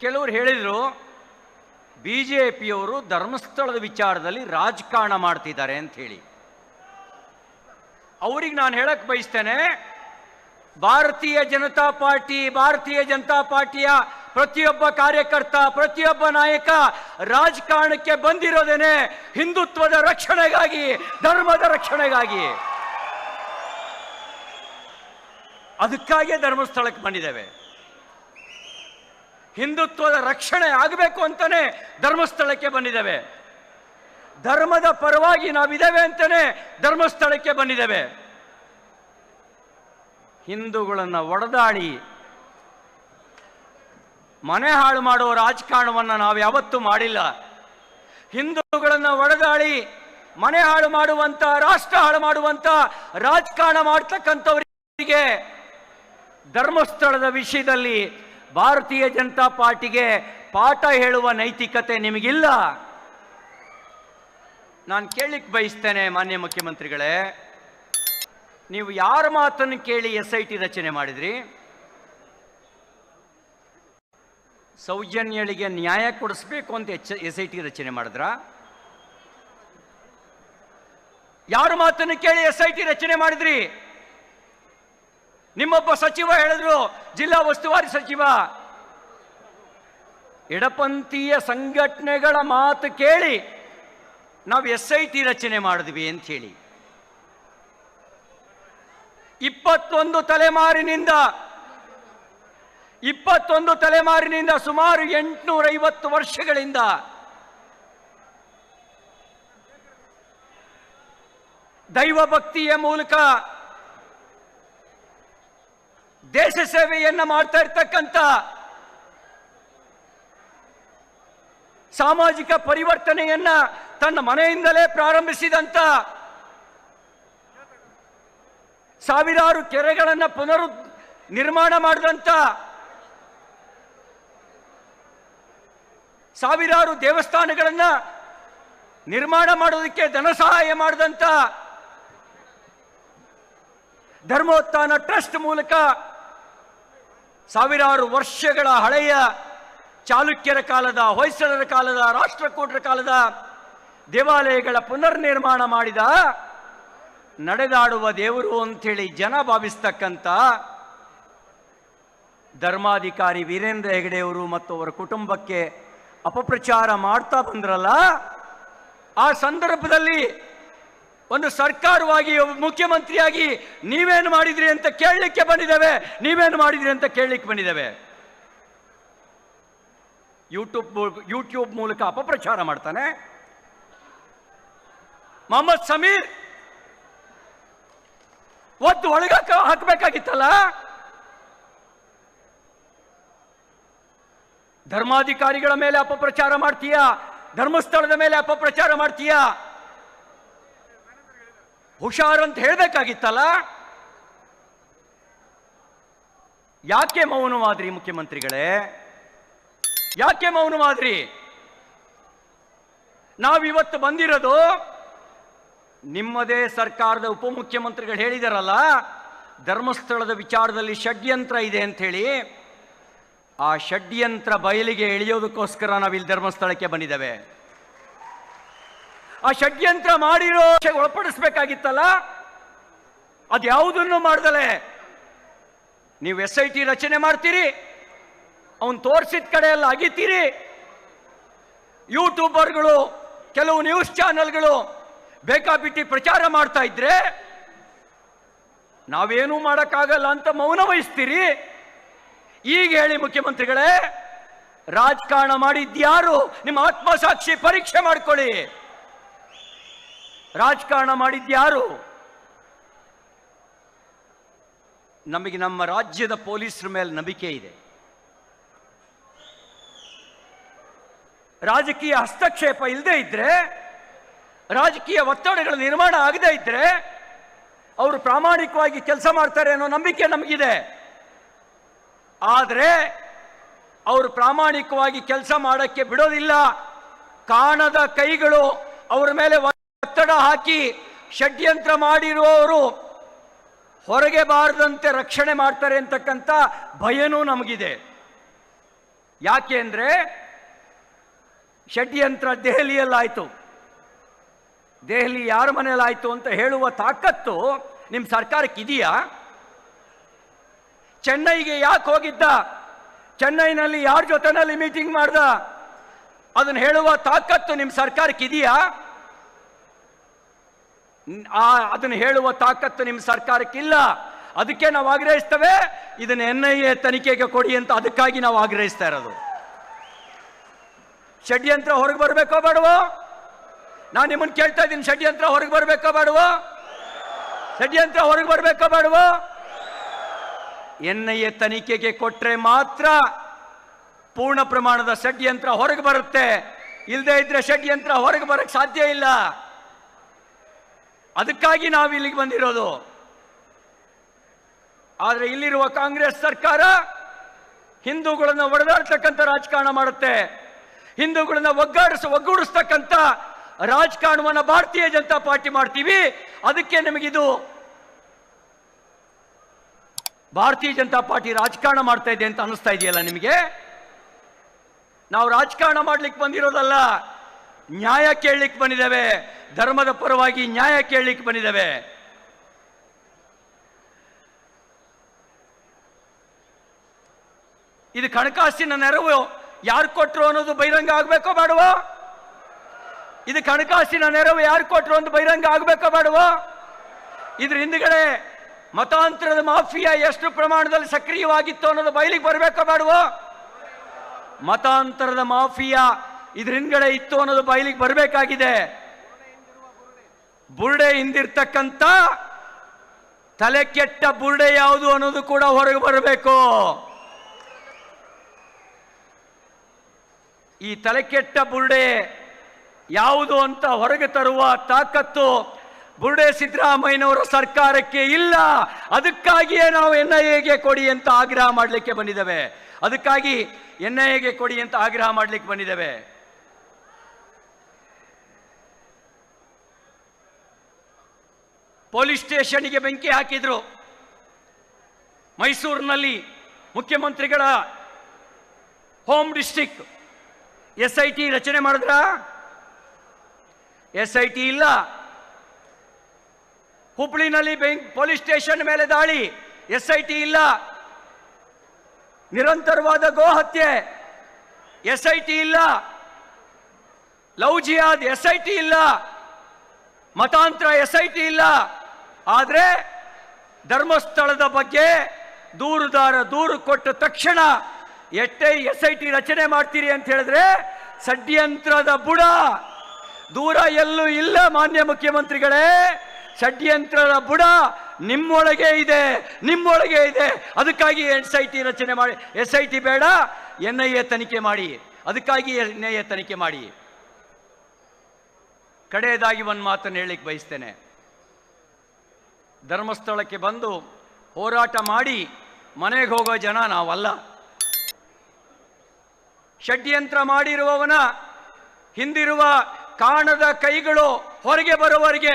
ಕೆಲವರು ಹೇಳಿದರು, B J ಪಿಯವರು ಧರ್ಮಸ್ಥಳದ ವಿಚಾರದಲ್ಲಿ ರಾಜಕಾರಣ ಮಾಡ್ತಿದ್ದಾರೆ ಹೇಳಿ. ಅವ್ರಿಗೆ ನಾನು ಹೇಳಕ್ಕೆ ಬಯಸ್ತೇನೆ, ಭಾರತೀಯ ಜನತಾ ಪಾರ್ಟಿ, ಭಾರತೀಯ ಜನತಾ ಪಾರ್ಟಿಯ ಪ್ರತಿಯೊಬ್ಬ ಕಾರ್ಯಕರ್ತ, ಪ್ರತಿಯೊಬ್ಬ ನಾಯಕ ರಾಜಕಾರಣಕ್ಕೆ ಬಂದಿರೋದೇನೆ ಹಿಂದುತ್ವದ ರಕ್ಷಣೆಗಾಗಿ, ಧರ್ಮದ ರಕ್ಷಣೆಗಾಗಿ. ಅದಕ್ಕಾಗಿಯೇ ಧರ್ಮಸ್ಥಳಕ್ಕೆ ಬಂದಿದ್ದೇವೆ. ಹಿಂದುತ್ವದ ರಕ್ಷಣೆ ಆಗಬೇಕು ಅಂತಲೇ ಧರ್ಮಸ್ಥಳಕ್ಕೆ ಬಂದಿದ್ದೇವೆ. ಧರ್ಮದ ಪರವಾಗಿ ನಾವಿದ್ದೇವೆ ಅಂತಲೇ ಧರ್ಮಸ್ಥಳಕ್ಕೆ ಬಂದಿದ್ದೇವೆ. ಹಿಂದೂಗಳನ್ನು ಒಡೆದಾಡಿ ಮನೆ ಹಾಳು ಮಾಡುವ ರಾಜಕಾರಣವನ್ನು ನಾವು ಯಾವತ್ತೂ ಮಾಡಿಲ್ಲ. ಹಿಂದೂಗಳನ್ನು ಒಡೆದಾಡಿ ಮನೆ ಹಾಳು ಮಾಡುವಂಥ ರಾಷ್ಟ್ರ ಹಾಳು ಮಾಡುವಂಥ ರಾಜಕಾರಣ ಮಾಡ್ತಕ್ಕಂಥವರಿಗೆ ಧರ್ಮಸ್ಥಳದ ವಿಷಯದಲ್ಲಿ ಭಾರತೀಯ ಜನತಾ ಪಾರ್ಟಿಗೆ ಪಾಠ ಹೇಳುವ ನೈತಿಕತೆ ನಿಮಗಿಲ್ಲ. ನಾನು ಕೇಳಲಿಕ್ಕೆ ಬಯಸ್ತೇನೆ ಮಾನ್ಯ ಮುಖ್ಯಮಂತ್ರಿಗಳೇ, ನೀವು ಯಾರ ಮಾತನ್ನು ಕೇಳಿ ಎಸ್ ಐ ಟಿ ರಚನೆ ಮಾಡಿದ್ರಿ? ಸೌಜನ್ಯಳಿಗೆ ನ್ಯಾಯ ಕೊಡಿಸ್ಬೇಕು ಅಂತ ಎಚ್ ಎಸ್ ಐ ಟಿ ರಚನೆ ಮಾಡಿದ್ರ? ಯಾರ ಮಾತನ್ನು ಕೇಳಿ ಎಸ್ ಐ ಟಿ ರಚನೆ ಮಾಡಿದ್ರಿ? ನಿಮ್ಮೊಬ್ಬ ಸಚಿವ ಹೇಳಿದ್ರು, ಜಿಲ್ಲಾ ಉಸ್ತುವಾರಿ ಸಚಿವ. ಎಡಪಂಥೀಯ ಸಂಘಟನೆಗಳ ಮಾತು ಕೇಳಿ ನಾವು ಎಸ್ ಐ ಟಿ ರಚನೆ ಮಾಡಿದ್ವಿ ಅಂತ ಹೇಳಿ. ಇಪ್ಪತ್ತೊಂದು ತಲೆಮಾರಿನಿಂದ ಇಪ್ಪತ್ತೊಂದು ತಲೆಮಾರಿನಿಂದ ಸುಮಾರು ಎಂಟುನೂರ ಐವತ್ತು ವರ್ಷಗಳಿಂದ ದೈವ ಭಕ್ತಿಯ ಮೂಲಕ ದೇಶ ಸೇವೆಯನ್ನ ಮಾಡ್ತಾ ಇರ್ತಕ್ಕಂಥ ಸಾಮಾಜಿಕ ಪರಿವರ್ತನೆಯನ್ನ ತನ್ನ ಮನೆಯಿಂದಲೇ ಪ್ರಾರಂಭಿಸಿದಂತ ಸಾವಿರಾರು ಕೆರೆಗಳನ್ನು ಪುನರು ನಿರ್ಮಾಣ ಮಾಡಿದಂತ ಸಾವಿರಾರು ದೇವಸ್ಥಾನಗಳನ್ನು ನಿರ್ಮಾಣ ಮಾಡೋದಕ್ಕೆ ಧನ ಸಹಾಯ ಮಾಡಿದಂತ ಧರ್ಮೋತ್ಥಾನ ಟ್ರಸ್ಟ್ ಮೂಲಕ ಸಾವಿರಾರು ವರ್ಷಗಳ ಹಳೆಯ ಚಾಲುಕ್ಯರ ಕಾಲದ, ಹೊಯ್ಸಳರ ಕಾಲದ, ರಾಷ್ಟ್ರಕೂಟರ ಕಾಲದ ದೇವಾಲಯಗಳ ಪುನರ್ನಿರ್ಮಾಣ ಮಾಡಿದ, ನಡೆದಾಡುವ ದೇವರು ಅಂಥೇಳಿ ಜನ ಭಾವಿಸ್ತಕ್ಕಂಥ ಧರ್ಮಾಧಿಕಾರಿ ವೀರೇಂದ್ರ ಹೆಗಡೆಯವರು ಮತ್ತು ಅವರ ಕುಟುಂಬಕ್ಕೆ ಅಪಪ್ರಚಾರ ಮಾಡ್ತಾ ಬಂದ್ರಲ್ಲ, ಆ ಸಂದರ್ಭದಲ್ಲಿ ಒಂದು ಸರ್ಕಾರವಾಗಿ, ಮುಖ್ಯಮಂತ್ರಿಯಾಗಿ ನೀವೇನು ಮಾಡಿದ್ರಿ ಅಂತ ಕೇಳಲಿಕ್ಕೆ ಬಂದಿದ್ದೇವೆ, ನೀವೇನು ಮಾಡಿದ್ರಿ ಅಂತ ಕೇಳಲಿಕ್ಕೆ ಬಂದಿದ್ದೇವೆ. ಯೂಟ್ಯೂಬ್ ಯೂಟ್ಯೂಬ್ ಮೂಲಕ ಅಪಪ್ರಚಾರ ಮಾಡ್ತಾನೆ. ಮೊಹಮ್ಮದ್ ಸಮೀರ್ ಒತ್ತು ಒಳಗ ಹಾಕಬೇಕಾಗಿತ್ತಲ್ಲ? ಧರ್ಮಾಧಿಕಾರಿಗಳ ಮೇಲೆ ಅಪಪ್ರಚಾರ ಮಾಡ್ತೀಯಾ? ಧರ್ಮಸ್ಥಳದ ಮೇಲೆ ಅಪಪ್ರಚಾರ ಮಾಡ್ತೀಯಾ? ಹುಷಾರ್ ಅಂತ ಹೇಳಬೇಕಾಗಿತ್ತಲ್ಲ? ಯಾಕೆ ಮೌನವಾದ್ರಿ ಮುಖ್ಯಮಂತ್ರಿಗಳೇ? ಯಾಕೆ ಮೌನವಾದ್ರಿ? ನಾವಿವತ್ತು ಬಂದಿರೋದು ನಿಮ್ಮದೇ ಸರ್ಕಾರದ ಉಪಮುಖ್ಯಮಂತ್ರಿಗಳು ಹೇಳಿದಾರಲ್ಲ, ಧರ್ಮಸ್ಥಳದ ವಿಚಾರದಲ್ಲಿ ಷಡ್ಯಂತ್ರ ಇದೆ ಅಂತ ಹೇಳಿ ಆ ಷಡ್ಯಂತ್ರ ಬಯಲಿಗೆ ಎಳೆಯೋದಕ್ಕೋಸ್ಕರ ನಾವಿಲ್ಲಿ ಧರ್ಮಸ್ಥಳಕ್ಕೆ ಬಂದಿದ್ದೇವೆ. ಆ ಷಡ್ಯಂತ್ರ ಮಾಡಿರೋ ಒಳಪಡಿಸ್ಬೇಕಾಗಿತ್ತಲ್ಲ? ಅದ್ಯಾವುದನ್ನು ಮಾಡ್ದಲೆ? ನೀವು ಎಸ್ ಐ ಟಿ ರಚನೆ ಮಾಡ್ತೀರಿ, ಅವನು ತೋರಿಸಿದ ಕಡೆ ಎಲ್ಲ ಅಗಿತೀರಿ. ಯೂಟ್ಯೂಬರ್ಗಳು, ಕೆಲವು ನ್ಯೂಸ್ ಚಾನೆಲ್ಗಳು ಬೇಕಾಬಿಟ್ಟಿ ಪ್ರಚಾರ ಮಾಡ್ತಾ ಇದ್ರೆ, ನಾವೇನೂ ಮಾಡೋಕ್ಕಾಗಲ್ಲ ಅಂತ ಮೌನ ವಹಿಸ್ತೀರಿ. ಈಗ ಹೇಳಿ ಮುಖ್ಯಮಂತ್ರಿಗಳೇ, ರಾಜಕಾರಣ ಮಾಡಿದ್ಯಾರು, ನಿಮ್ಮ ಆತ್ಮಸಾಕ್ಷಿ ಪರೀಕ್ಷೆ ಮಾಡ್ಕೊಳ್ಳಿ. ರಾಜಕಾರಣ ಮಾಡಿದ್ಯಾರು ನಮಗೆ ನಮ್ಮ ರಾಜ್ಯದ ಪೊಲೀಸರ ಮೇಲೆ ನಂಬಿಕೆ ಇದೆ. ರಾಜಕೀಯ ಹಸ್ತಕ್ಷೇಪ ಇಲ್ಲದೆ ಇದ್ರೆ, ರಾಜಕೀಯ ಒತ್ತಡಗಳ ನಿರ್ಮಾಣ ಆಗದೇ ಇದ್ರೆ, ಅವರು ಪ್ರಾಮಾಣಿಕವಾಗಿ ಕೆಲಸ ಮಾಡ್ತಾರೆ ಅನ್ನೋ ನಂಬಿಕೆ ನಮಗಿದೆ. ಆದರೆ, ಅವರು ಪ್ರಾಮಾಣಿಕವಾಗಿ ಕೆಲಸ ಮಾಡೋಕ್ಕೆ ಬಿಡೋದಿಲ್ಲ. ಕಾಣದ ಕೈಗಳು ಅವರ ಮೇಲೆ ಒತ್ತಡ ಹಾಕಿ ಷಡ್ಯಂತ್ರ ಮಾಡಿರುವವರು ಹೊರಗೆ ಬಾರದಂತೆ ರಕ್ಷಣೆ ಮಾಡ್ತಾರೆ ಅಂತಕ್ಕಂಥ ಭಯನೂ ನಮಗಿದೆ. ಯಾಕೆ ಅಂದ್ರೆ ಷಡ್ಯಂತ್ರ ದೆಹಲಿಯಲ್ಲಾಯ್ತು. ದೆಹಲಿ ಯಾರ ಮನೆಯಲ್ಲಾಯ್ತು ಅಂತ ಹೇಳುವ ತಾಕತ್ತು ನಿಮ್ಮ ಸರ್ಕಾರಕ್ಕೆ ಇದೆಯಾ ಚೆನ್ನೈಗೆ ಯಾಕೆ ಹೋಗಿದ್ದ? ಚೆನ್ನೈನಲ್ಲಿ ಯಾರ ಜೊತೆನಲ್ಲಿ ಮೀಟಿಂಗ್ ಮಾಡ್ದ? ಅದನ್ನ ಹೇಳುವ ತಾಕತ್ತು ನಿಮ್ಮ ಸರ್ಕಾರಕ್ಕೆ ಇದೆಯಾ ನ್- ಆ ಅದನ್ನು ಹೇಳುವ ತಾಕತ್ತು ನಿಮ್ಮ ಸರ್ಕಾರಕ್ಕಿಲ್ಲ. ಅದಕ್ಕೆ ನಾವು ಆಗ್ರಹಿಸ್ತೇವೆ. ಇದನ್ನು ಎನ್ ಐ ಎ ತನಿಖೆಗೆ ಕೊಡಿ ಅಂತ ಅದಕ್ಕಾಗಿ ನಾವು ಆಗ್ರಹಿಸ್ತಾ ಇರೋದು. ಷಡ್ಯಂತ್ರ ಹೊರಗೆ ಬರಬೇಕೋ ಬೇಡವೋ? ನಾನು ನಿಮ್ಮನ್ನು ಕೇಳ್ತಾ ಇದ್ದೀನಿ, ಷಡ್ಯಂತ್ರ ಹೊರಗೆ ಬರಬೇಕೋ ಬೇಡವೋ? ಷಡ್ಯಂತ್ರ ಹೊರಗೆ ಬರಬೇಕೋ ಬೇಡವೋ? ಎನ್ ಐ ಎ ತನಿಖೆಗೆ ಕೊಟ್ರೆ ಮಾತ್ರ ಪೂರ್ಣ ಪ್ರಮಾಣದ ಷಡ್ಯಂತ್ರ ಹೊರಗೆ ಬರುತ್ತೆ. ಇಲ್ಲದೆ ಇದ್ರೆ ಷಡ್ಯಂತ್ರ ಹೊರಗೆ ಬರಕ್ಕೆ ಸಾಧ್ಯ ಇಲ್ಲ. ಅದಕ್ಕಾಗಿ ನಾವು ಇಲ್ಲಿಗೆ ಬಂದಿರೋದು. ಆದರೆ ಇಲ್ಲಿರುವ ಕಾಂಗ್ರೆಸ್ ಸರ್ಕಾರ ಹಿಂದೂಗಳನ್ನ ಒಡೆದಾಡ್ತಕ್ಕಂಥ ರಾಜಕಾರಣ ಮಾಡುತ್ತೆ. ಹಿಂದೂಗಳನ್ನ ಒಗ್ಗಾಡಿಸ, ಒಗ್ಗೂಡಿಸ್ತಕ್ಕಂಥ ರಾಜಕಾರಣವನ್ನು ಭಾರತೀಯ ಜನತಾ ಪಾರ್ಟಿ ಮಾಡ್ತೀವಿ. ಅದಕ್ಕೆ ನಮಗಿದು ಭಾರತೀಯ ಜನತಾ ಪಾರ್ಟಿ ರಾಜಕಾರಣ ಮಾಡ್ತಾ ಇದೆ ಅಂತ ಅನಿಸ್ತಾ ಇದೆಯಲ್ಲ ನಿಮಗೆ? ನಾವು ರಾಜಕಾರಣ ಮಾಡ್ಲಿಕ್ಕೆ ಬಂದಿರೋದಲ್ಲ. ನ್ಯಾಯ ಕೇಳಲಿಕ್ಕೆ ಬಂದಿದ್ದಾವೆ, ಧರ್ಮದ ಪರವಾಗಿ ನ್ಯಾಯ ಕೇಳಲಿಕ್ಕೆ ಬಂದಿದ್ದಾವೆ. ಇದು ಕಣಕಾಸಿನ ನೆರವು, ಯಾರು ಕೊಟ್ಟರು ಅನ್ನೋದು ಬಹಿರಂಗ ಆಗ್ಬೇಕೋ ಬೇಡವೋ? ಇದು ಕಣಕಾಸಿನ ನೆರವು, ಯಾರು ಕೊಟ್ಟರು ಅಂತ ಬಹಿರಂಗ ಆಗ್ಬೇಕೋ ಬೇಡವೋ? ಇದ್ರ ಹಿಂದ್ಗಡೆ ಮತಾಂತರದ ಮಾಫಿಯಾ ಎಷ್ಟು ಪ್ರಮಾಣದಲ್ಲಿ ಸಕ್ರಿಯವಾಗಿತ್ತು ಅನ್ನೋದು ಬಯಲಿಗೆ ಬರಬೇಕೋ ಬೇಡವೋ? ಮತಾಂತರದ ಮಾಫಿಯಾ ಇದ್ರ ಹಿಂದ್ಗಡೆ ಇತ್ತು ಅನ್ನೋದು ಬಯಲಿಗೆ ಬರಬೇಕಾಗಿದೆ. ಬುರುಡೆ ಹಿಂದಿರ್ತಕ್ಕಂಥ ತಲೆ ಕೆಟ್ಟ ಬುರುಡೆ ಯಾವುದು ಅನ್ನೋದು ಕೂಡ ಹೊರಗೆ ಬರಬೇಕು. ಈ ತಲೆ ಕೆಟ್ಟ ಬುರುಡೆ ಯಾವುದು ಅಂತ ಹೊರಗೆ ತರುವ ತಾಕತ್ತು ಬುರುಡೆ ಸಿದ್ದರಾಮಯ್ಯನವರ ಸರ್ಕಾರಕ್ಕೆ ಇಲ್ಲ. ಅದಕ್ಕಾಗಿಯೇ ನಾವು ಎನ್ ಐ ಎಗೆ ಕೊಡಿ ಅಂತ ಆಗ್ರಹ ಮಾಡಲಿಕ್ಕೆ ಬಂದಿದ್ದೇವೆ. ಅದಕ್ಕಾಗಿ ಎನ್ ಐ ಎಗೆ ಕೊಡಿ ಅಂತ ಆಗ್ರಹ ಮಾಡಲಿಕ್ಕೆ ಬಂದಿದ್ದೇವೆ. ಪೊಲೀಸ್ ಸ್ಟೇಷನ್ಗೆ ಬೆಂಕಿ ಹಾಕಿದ್ರು. ಮೈಸೂರಿನಲ್ಲಿ ಮುಖ್ಯಮಂತ್ರಿಗಳ home district S I T ರಚನೆ ಮಾಡಿದ್ರ? ಎಸ್ ಐ ಟಿ ಇಲ್ಲ. ಹುಬ್ಳಿನಲ್ಲಿ ಬೆಂಕ್, ಪೊಲೀಸ್ ಸ್ಟೇಷನ್ ಮೇಲೆ ದಾಳಿ ಎಸ್ ಐ ಟಿ ಇಲ್ಲ. ನಿರಂತರವಾದ ಗೋಹತ್ಯೆ ಎಸ್ ಐ ಟಿ ಇಲ್ಲ. Love jihad S I T ಇಲ್ಲ. ಮತಾಂತರ ಎಸ್ ಐ ಟಿ ಇಲ್ಲ. ಆದರೆ ಧರ್ಮಸ್ಥಳದ ಬಗ್ಗೆ ದೂರುದಾರ ದೂರು ಕೊಟ್ಟ ತಕ್ಷಣ ಎಷ್ಟೇ ಎಸ್ ಐ ಟಿ ರಚನೆ ಮಾಡ್ತೀರಿ ಅಂತ ಹೇಳಿದ್ರೆ ಷಡ್ಯಂತ್ರದ ಬುಡ ದೂರ ಎಲ್ಲೂ ಇಲ್ಲ, ಮಾನ್ಯ ಮುಖ್ಯಮಂತ್ರಿಗಳೇ. ಷಡ್ಯಂತ್ರದ ಬುಡ ನಿಮ್ಮೊಳಗೆ ಇದೆ ನಿಮ್ಮೊಳಗೆ ಇದೆ. ಅದಕ್ಕಾಗಿ ಎಸ್ ಐ ಟಿ ರಚನೆ ಮಾಡಿ ಎಸ್ ಐ ಟಿ ಬೇಡ ಎನ್ ಐ ಎ ತನಿಖೆ ಮಾಡಿ. ಅದಕ್ಕಾಗಿ ಎನ್ ಐ ಎ ತನಿಖೆ ಮಾಡಿ. ಕಡೆಯದಾಗಿ ಒಂದು ಮಾತನ್ನು ಹೇಳಿಕ್ಕೆ ಬಯಸ್ತೇನೆ. ಧರ್ಮಸ್ಥಳಕ್ಕೆ ಬಂದು ಹೋರಾಟ ಮಾಡಿ ಮನೆಗೆ ಹೋಗೋ ಜನ ನಾವಲ್ಲ. ಷಡ್ಯಂತ್ರ ಮಾಡಿರುವವನ ಹಿಂದಿರುವ ಕಾಣದ ಕೈಗಳು ಹೊರಗೆ ಬರುವವರೆಗೆ